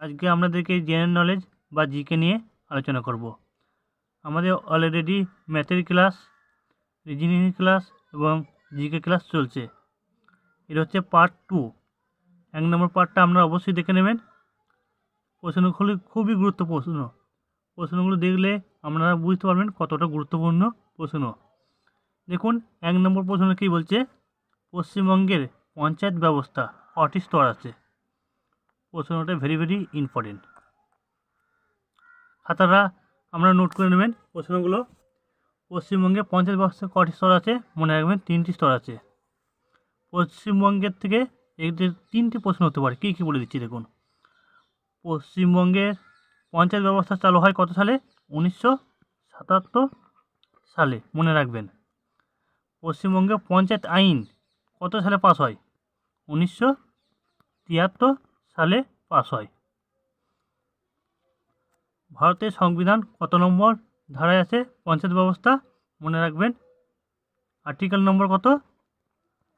আজকে আপনাদেরকে general knowledge বা জিকে নিয়ে আলোচনা করব। আমাদের অলরেডি ম্যাথের ক্লাস রিজনিং ক্লাস এবং জিকে ক্লাস চলছে। এটা হচ্ছে পার্ট টু এক নম্বর পার্টটা আপনারা অবশ্যই দেখে নেবেন। প্রশ্নগুলি খুবই গুরুত্বপূর্ণ। প্রশ্নগুলো দেখলে আপনারা বুঝতে পারবেন কতটা গুরুত্বপূর্ণ প্রশ্ন। দেখুন, এক নম্বর প্রশ্ন কী বলছে? পশ্চিমবঙ্গের পঞ্চায়েত ব্যবস্থা কটি স্তর আছে? প্রশ্নটা ভেরি ভেরি ইম্পর্টেন্ট খাতাটা আমরা নোট করে নেবেন প্রশ্নগুলো পশ্চিমবঙ্গে পঞ্চায়েত ব্যবস্থা কটি স্তর আছে, মনে রাখবেন তিনটি স্তর আছে। পশ্চিমবঙ্গের থেকে এদের তিনটি প্রশ্ন হতে পারে, কী কী বলে দিচ্ছি দেখুন। পশ্চিমবঙ্গের পঞ্চায়েত ব্যবস্থা চালু হয় কত সালে? উনিশশো সাতাত্তর সালে, মনে রাখবেন। পশ্চিমবঙ্গে পঞ্চায়েত আইন কত সালে পাস হয়? উনিশশো তিয়াত্তর সালে পাস হয়। ভারতের সংবিধান কত নম্বর? ধারায় আছে পঞ্চায়েত ব্যবস্থা, মনে রাখবেন। আর্টিকেল নম্বর কত?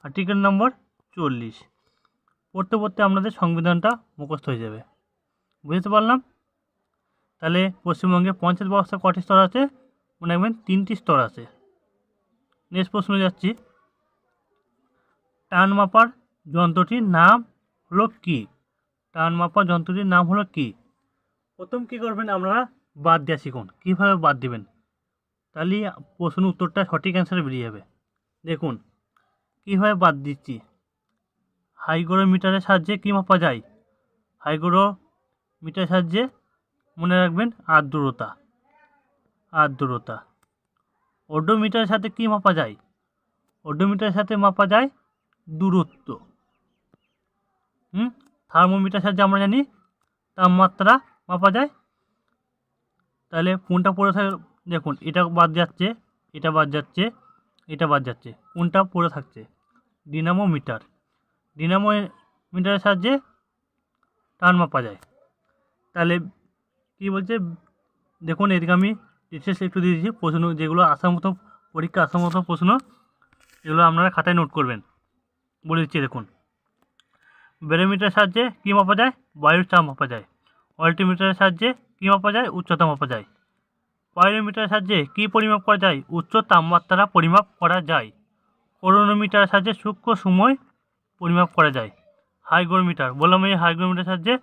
আর্টিকেল নম্বর চল্লিশ। পড়তে পড়তে আপনাদের সংবিধানটা মুখস্থ হয়ে যাবে। বুঝতে পারলাম? তাহলে পশ্চিমবঙ্গে পঞ্চায়েত ব্যবস্থা কটি স্তর আছে? মনে রাখবেন তিনটি স্তর আছে। নেক্সট প্রশ্ন যাচ্ছি। টান মাপার যন্ত্রটির নাম হলো কী? টান মাপা যন্ত্রটির নাম হলো কী? প্রথম কী করবেন আপনারা বাদ দেওয়া শিখুন। কীভাবে বাদ দেবেন? তাহলেই প্রশ্ন উত্তরটা সঠিক অ্যান্সার বেরিয়ে যাবে। দেখুন, কীভাবে বাদ দিচ্ছি? হাইগ্রোমিটারের সাহায্যে কী মাপা যায়? হাইগ্রোমিটারের সাহায্যে মনে রাখবেন আর্দ্রতা। আর্দ্রতা। ওডোমিটারের সাথে কী মাপা যায়? ওডোমিটারের সাথে মাপা যায় দূরত্ব। হুম? থার্মোমিটার সাহায্যে আমরা জানি তাপমাত্রা মাপা যায়। তাহলে কোনটা পড়ে থাকে, দেখুন, এটা বাদ যাচ্ছে, এটা বাদ যাচ্ছে, এটা বাদ যাচ্ছে, কোনটা পড়ে থাকছে? ডিনামোমিটার ডিনামো মিটারের সাহায্যে টান মাপা যায়। তাহলে কী বলছে? দেখুন, এদিকে আমি ডিটেলস একটু দিয়ে দিচ্ছি, প্রশ্ন যেগুলো আসার মতো পরীক্ষা আসার মতো প্রশ্ন, এগুলো আপনারা খাতায় নোট করবেন। বলে দিচ্ছি, দেখুন। ব্যারোমিটারের সাহায্যে কী মাপা যায়? বায়ুর চাপ মাপা যায়। অল্টিমিটারের সাহায্যে কী মাপা যায়? উচ্চতা মাপা যায়। পাইরোমিটারের সাহায্যে কী পরিমাপ করা যায়? উচ্চ তাপমাত্রা পরিমাপ করা যায়। ক্রোনোমিটারের সাহায্যে সূক্ষ্ম সময় পরিমাপ করা যায়। হাইগ্রোমিটার, বললাম এই হাইগ্রোমিটারের সাহায্যে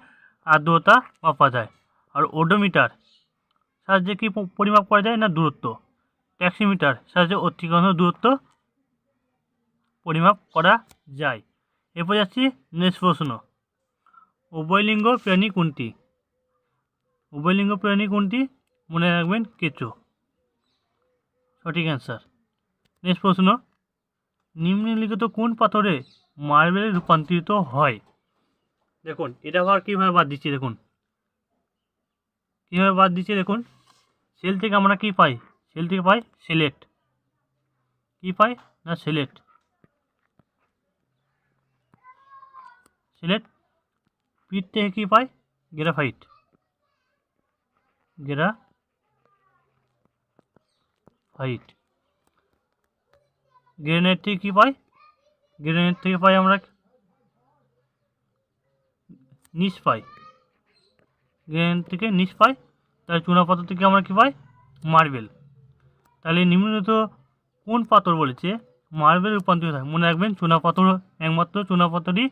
আর্দ্রতা মাপা যায়। আর ওডোমিটার সাহায্যে কী পরিমাপ করা যায় না দূরত্ব? ট্যাক্সিমিটার সাহায্যে অতিক্রান্ত দূরত্ব পরিমাপ করা যায়। এরপর যাচ্ছি নেক্সট প্রশ্ন। উভয়লিঙ্গ প্রাণী কোনটি? উভয়লিঙ্গ প্রাণী কোনটি? মনে রাখবেন কেঁচো। সঠিক অ্যান্সার নেক্সট প্রশ্ন। নিম্নলিখিত কোন পাথরে মার্বেলে রূপান্তরিত হয়? দেখুন, এটা আবার কীভাবে বাদ দিচ্ছি দেখুন। কীভাবে বাদ দিচ্ছি দেখুন। সেল থেকে আমরা কী পাই? সেল থেকে পাই সিলেক্ট কী পাই? না সিলেক্ট সিলেক্ট পিঠ থেকে কী পাই গ্রাফাইট। গ্রা ফাইট গ্রেনেড থেকে কী পাই গ্রেনেড থেকে পাই আমরা নিচ পাই গ্রেনেড থেকে নিচ পাই তাহলে চুনাপাথর থেকে আমরা কী পাই? মার্বেল। তাহলে নিম্নলিখিত কোন পাথর বলেছে? মার্বেল রূপান্তরিত হয়। মনে রাখবেন, চুনাপাথর একমাত্র, চুনাপাথরই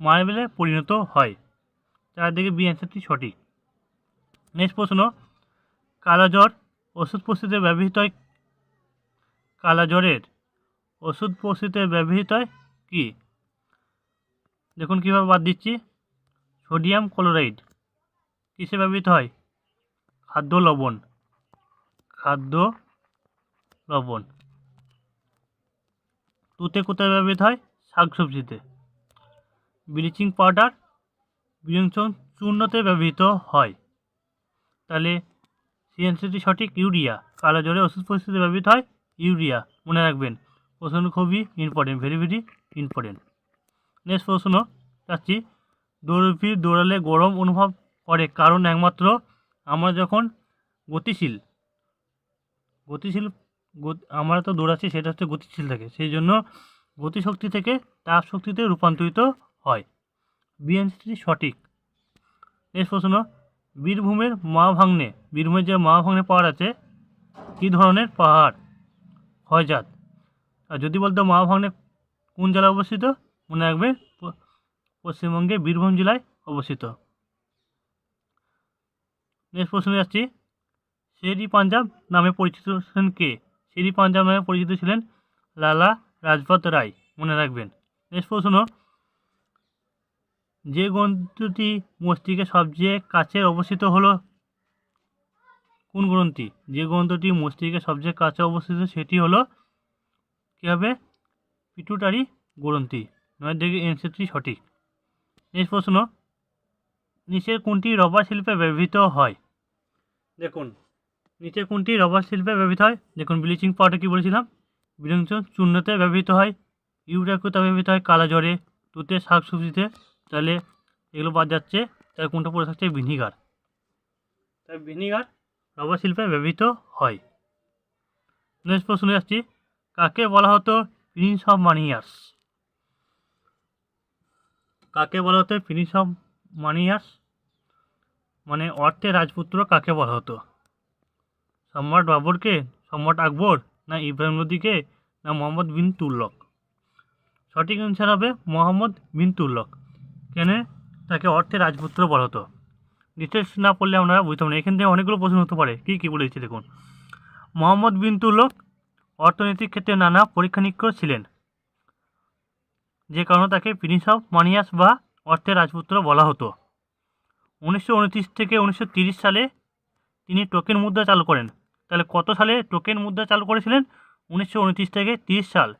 মার্বেলে পরিণত হয়। চারদিকে বি অ্যান্সারটি সঠিক। নেক্সট প্রশ্ন, কালাজ্বর ওষুধ প্রস্তুতিতে ব্যবহৃত হয় কালাজ্বরের। ওষুধ প্রস্তুতিতে ব্যবহৃত হয় কি? দেখুন কীভাবে বাদ দিচ্ছি। Sodium chloride. কিসে ব্যবহৃত হয়? খাদ্য লবণ। খাদ্য লবণ। তুতে কোথায় ব্যবহৃত হয়? শাকসবজিতে। ব্লিচিং পাউডার বিয়ঞ্চন চূর্ণতে ব্যবহৃত হয়। তাহলে সিএনসিটি সঠিক ইউরিয়া, কালো জ্বরে ওষুধ পরিস্থিতিতে ব্যবহৃত হয়, ইউরিয়া। মনে রাখবেন, প্রশ্ন খুবই important very very important next প্রশ্ন যাচ্ছি দৌড়ফি দৌড়ালে গরম অনুভব করে কারণ একমাত্র আমরা যখন গতিশীল গতিশীল আমরা তো দৌড়াচ্ছি, সেটা হচ্ছে গতিশীল থাকে। সেই জন্য গতিশক্তি থেকে তাপ শক্তিতে রূপান্তরিত হয়। বিএনসিটি সঠিক। নেক্সট প্রশ্ন, বীরভূমের মা ভাগ্নে বীরভূমের যে মা ভাগ্নে পাহাড় আছে, কী ধরনের পাহাড়? ক্ষয়জাত আর যদি বলতো মা ভাগ্নে কোন জেলায় অবস্থিত, মনে রাখবে প- পশ্চিমবঙ্গের বীরভূম জেলায় অবস্থিত। নেক্সট প্রশ্নে যাচ্ছি শেরি পাঞ্জাব নামে পরিচিত ছিলেন কে? শেরি পাঞ্জাব নামে পরিচিত ছিলেন লালা রাজপথ রায়, মনে রাখবেন। নেক্সট প্রশ্ন যে গ্রন্থটি মস্তিষ্কের সবচেয়ে কাছে অবস্থিত হলো কোন গ্রন্থি যে গ্রন্থটি মস্তিষ্কের সবচেয়ে কাছে অবস্থিত সেটি হলো কী হবে পিটুটারি গ্রন্থি। নয় দেখে এনসিটি সঠিক। নেক্সট প্রশ্ন। নিচের কোনটি রবার শিল্পে ব্যবহৃত হয়? দেখুন, নিচের কোনটি রবার শিল্পে ব্যবহৃত হয়? দেখুন, ব্লিচিং পাউডার কী বলেছিলাম? ব্লিচিং চূর্ণতে ব্যবহৃত হয় কোথায় ব্যবহৃত হয় কালা জ্বরে তুতে শাক সবজিতে তাহলে এগুলো বাদ যাচ্ছে তাহলে কোনটা পড়ে থাকছে? ভিনিগার। তাই ভিনিগার রবার শিল্পে ব্যবহৃত হয়। নেক্সট প্রশ্নে যাচ্ছি কাকে বলা হতো প্রিন্স অফ মানিয়ার্স? কাকে বলা হতো প্রিন্স অফ মানিয়ার্স? মানে অর্থে রাজপুত্র কাকে বলা হতো? সম্রাট বাবরকে, সম্রাট আকবর, না ইব্রাহিম লোদিকে, না মোহাম্মদ বিন তুল্লক সঠিক অ্যান্সার হবে মোহাম্মদ বিন তুল্লক কেন তাকে অর্থের রাজপুত্র বলা হতো। ডিটেলস না পড়লে আমরা বুঝতাম না। এখান থেকে অনেকগুলো প্রশ্ন হতে পারে। কী কী বলেছি দেখুন। মোহাম্মদ বিন তুল্লক অর্থনৈতিক ক্ষেত্রে নানা পরীক্ষা নিরীক্ষা ছিলেন। যে কারণে তাকে প্রিন্স অফ মানিয়াস বা অর্থের রাজপুত্র বলা হতো। উনিশশো উনত্রিশ থেকে উনিশশো সালে তিনি টোকেন মুদ্রা চালু করেন। তাহলে কত সালে টোকেন মুদ্রা চালু করেছিলেন? উনিশশো উনত্রিশ থেকে তিরিশ সাল।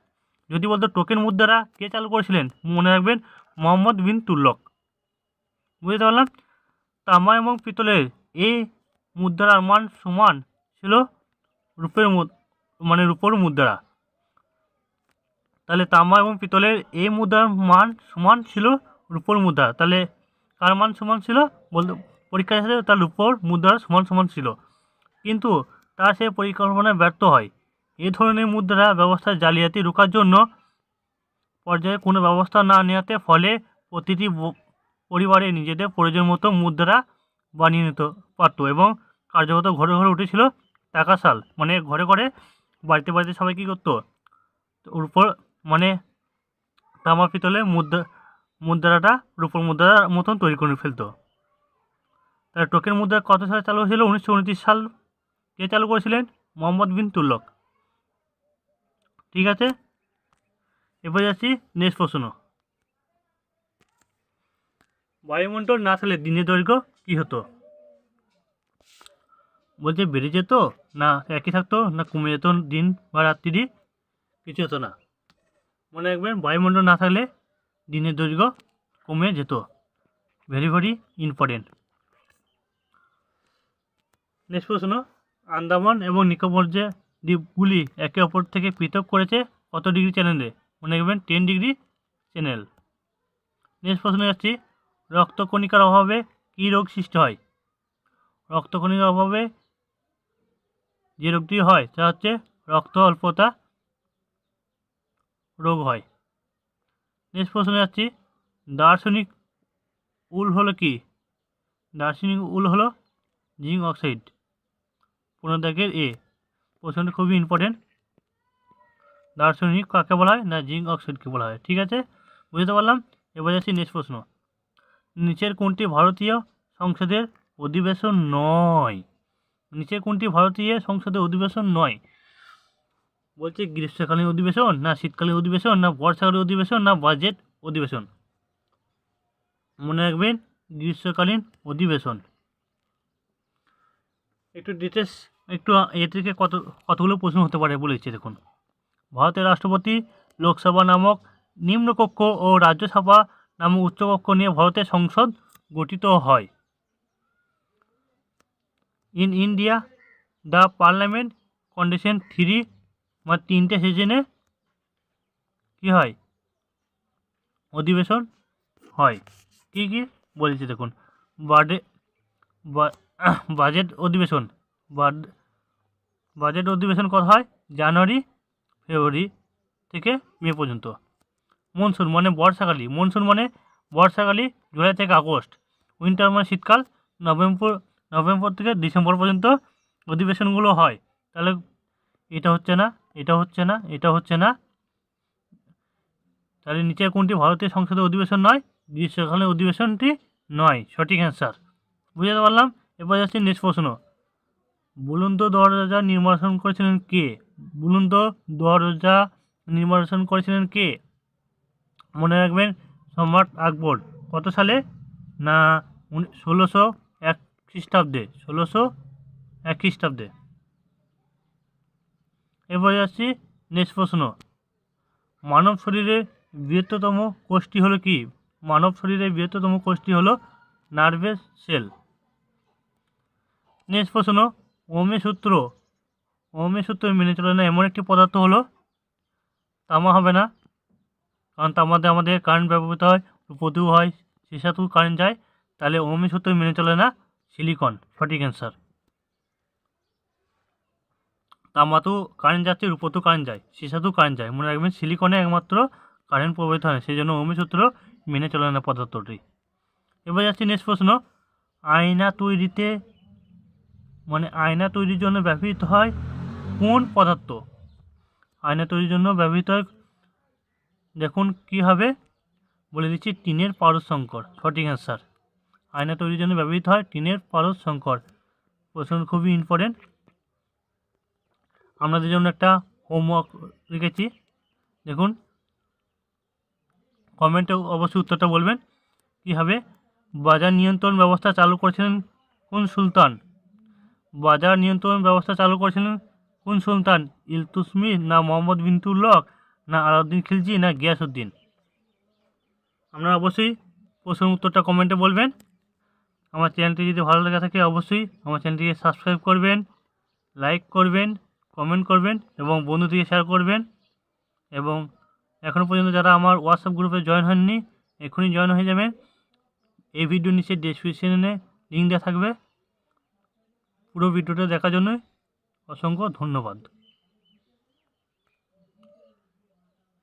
যদি বলতো টোকেন মুদ্রা কে চালু করেছিলেন? মনে রাখবেন মোহাম্মদ বিন তুল্লক। বুঝতে পারলাম? তামা এবং পিতলের এই মুদ্রার মান সমান ছিল রূপের মানে রূপোর মুদ্রা। তাহলে তামা এবং পিতলের এই মুদ্রার মান সমান ছিল রূপোর মুদ্রা। তাহলে কার মান সমান ছিল? বলতে পরীক্ষার সাথে তার রূপোর মুদ্রার সমান সমান ছিল। কিন্তু তার সেই পরিকল্পনায় ব্যর্থ হয়। এ ধরনের মুদ্রা ব্যবস্থার জালিয়াতি রোকার জন্য পর্যায়ে কোনো ব্যবস্থা না নেওয়াতে ফলে প্রতিটি পরিবারে নিজেদের প্রয়োজন মতো মুদ্রা বানিয়ে নিতে পারতো এবং কার্যগত ঘরে ঘরে উঠেছিল টাকা সাল মানে ঘরে ঘরে বাড়িতে বাড়িতে সবাই কী করতো? উপর মানে তামা পিতলে মুদ্রা, মুদ্রাটা রূপোর মুদ্রার মতন তৈরি করে ফেলতো। তার টোকেন মুদ্রা কত সালে চালু হয়েছিল? উনিশশো উনত্রিশ সাল কে চালু করেছিলেন? মোহাম্মদ বিন তুল্লক। ঠিক আছে? এবার যাচ্ছি নেক্সট প্রশ্ন। বায়ুমণ্ডল না থাকলে দিনের দৈর্ঘ্য কী হতো? বলছে বেড়ে যেত না একই থাকতো না কমে যেত দিন বা রাত্রি, কিছু হতো না। মনে রাখবেন বায়ুমণ্ডল না থাকলে দিনের দৈর্ঘ্য কমে যেত। ভেরি ভেরি ইম্পর্টেন্ট নেক্সট প্রশ্ন, আন্দামান এবং নিকোবর যে দ্বীপগুলি একে অপর থেকে পৃথক করেছে কত ডিগ্রি চ্যানেলে? মনে রাখবেন টেন ডিগ্রি চ্যানেল নেক্সট প্রশ্ন যাচ্ছি রক্তকণিকার অভাবে কী রোগ সৃষ্টি হয়? রক্তকণিকার অভাবে যে রোগটি হয়, তা হচ্ছে রক্ত অল্পতা রোগ হয়। নেক্সট প্রশ্ন যাচ্ছি দার্শনিক উল হলো কি? দার্শনিক উল হলো জিঙ্ক অক্সাইড। পনেরো দাগের এ, প্রশ্নটা খুবই ইম্পর্টেন্ট দার্শনিক কাকে বলা হয়? না, জিঙ্ক অক্সাইডকে বলা হয়। ঠিক আছে? বুঝতে পারলাম? এবার যাচ্ছি নেক্সট প্রশ্ন। নিচের কোনটি ভারতীয় সংসদের অধিবেশন নয়? নিচের কোনটি ভারতীয় সংসদের অধিবেশন নয়? বলছে গ্রীষ্মকালীন অধিবেশন, না শীতকালীন অধিবেশন, না বর্ষাকালীন অধিবেশন, না বাজেট অধিবেশন। মনে রাখবেন, গ্রীষ্মকালীন অধিবেশন। একটু ডিটেলস একটু এ থেকে কত, কতগুলো প্রশ্ন হতে পারে বলেছি দেখুন। ভারতের রাষ্ট্রপতি লোকসভা নামক নিম্নকক্ষ ও রাজ্যসভা নামক উচ্চকক্ষ নিয়ে ভারতের সংসদ গঠিত হয়। In India the parliament condition three বা তিনটে সিজনে কী হয়? অধিবেশন হয়। কী কী বলেছি দেখুন। বাজে বাজেট অধিবেশন। বাজেট অধিবেশন করা হয়? জানুয়ারি ফেব্রুয়ারি থেকে মে পর্যন্ত। মনসুন মানে বর্ষাকালী। মনসুন মানে বর্ষাকালী, জুলাই থেকে আগস্ট। উইন্টার মানে শীতকাল, নভেম্বর নভেম্বর থেকে ডিসেম্বর পর্যন্ত অধিবেশনগুলো হয়। তাহলে এটা হচ্ছে না, এটা হচ্ছে না, এটা হচ্ছে না। তাহলে নিচে কোনটি ভারতীয় সংসদের অধিবেশন নয়? গ্রীষ্মকালীন অধিবেশনটি নয়। সঠিক অ্যান্সার বুঝতে পারলাম? এবার যাচ্ছি নেক্সট প্রশ্ন। বলুন তো দরজা নির্মাণ করেছিলেন কে? বলুন তো দরজা নির্মাণ করেছিলেন কে? মনে রাখবেন, সম্রাট আকবর। কত সালে? না ষোলোশো এক খ্রিস্টাব্দে, ষোলোশো এক খ্রিস্টাব্দে। এবার যাচ্ছি, নেক্সট প্রশ্ন। মানব শরীরের বৃহত্তম কোষটি হলো কি? মানব শরীরের বৃহত্তম কোষটি হলো নার্ভেস সেল। নেক্সট প্রশ্ন ওমে সূত্র ওমে সূত্র মেনে চলে না, এমন একটি পদার্থ হলো তামা হবে না। কারণ তামাতে আমাদের কারেন্ট ব্যবহৃত হয় রূপতেও হয় সীসাতেও কারেন্ট যায়, তাহলে ওমে সূত্র মেনে চলে না, সিলিকন, সঠিক অ্যান্সার তামাতেও কারেন্ট যাচ্ছে রূপতেও কারেন্ট যায় সীসাতেও কারেন্ট যায়। মনে রাখবেন, সিলিকনে একমাত্র কারেন্ট প্রবাহিত হয় সেই জন্য ওমে সূত্র মেনে চলে না পদার্থটি। এবার যাচ্ছি নেক্সট প্রশ্ন। আয়না তৈরিতে মানে আয়না তৈরির জন্য ব্যবহৃত হয় কোন পদার্থ? আয়না তৈরির জন্য ব্যবহৃত হয়। দেখুন কী হবে। বলে দিচ্ছি টিনের পারদ সংকর সঠিক অ্যান্সার আয়না তৈরির জন্য ব্যবহৃত হয় টিনের পারদ সংকর প্রশ্ন খুবই ইম্পর্টেন্ট আপনাদের জন্য একটা হোমওয়ার্ক রেখেছি দেখুন। কমেন্টে অবশ্যই উত্তরটা বলবেন। কী হবে? বাজার নিয়ন্ত্রণ ব্যবস্থা চালু করেছিলেন কোন সুলতান? বাজার নিয়ন্ত্রণ ব্যবস্থা চালু করেছিলেন কোন সুলতান ইলতুসমিস না মোহাম্মদ বিনতুল্লক না আলাউদ্দিন খিলজি, না গিয়াসউদ্দিন? আপনারা অবশ্যই প্রশ্নের উত্তরটা কমেন্টে বলবেন। আমার চ্যানেলটি যদি ভালো লেগে থাকে, অবশ্যই আমার চ্যানেলটিকে সাবস্ক্রাইব করবেন লাইক করবেন কমেন্ট করবেন এবং বন্ধুদিকে শেয়ার করবেন। এবং এখনও পর্যন্ত যারা আমার হোয়াটসঅ্যাপ গ্রুপে জয়েন হননি, এখনই জয়েন হয়ে যাবেন। এই ভিডিও নিচে ডেসক্রিপশনে লিঙ্ক দেওয়া থাকবে। পুরো ভিডিওটা দেখার জন্য অসংখ্য ধন্যবাদ।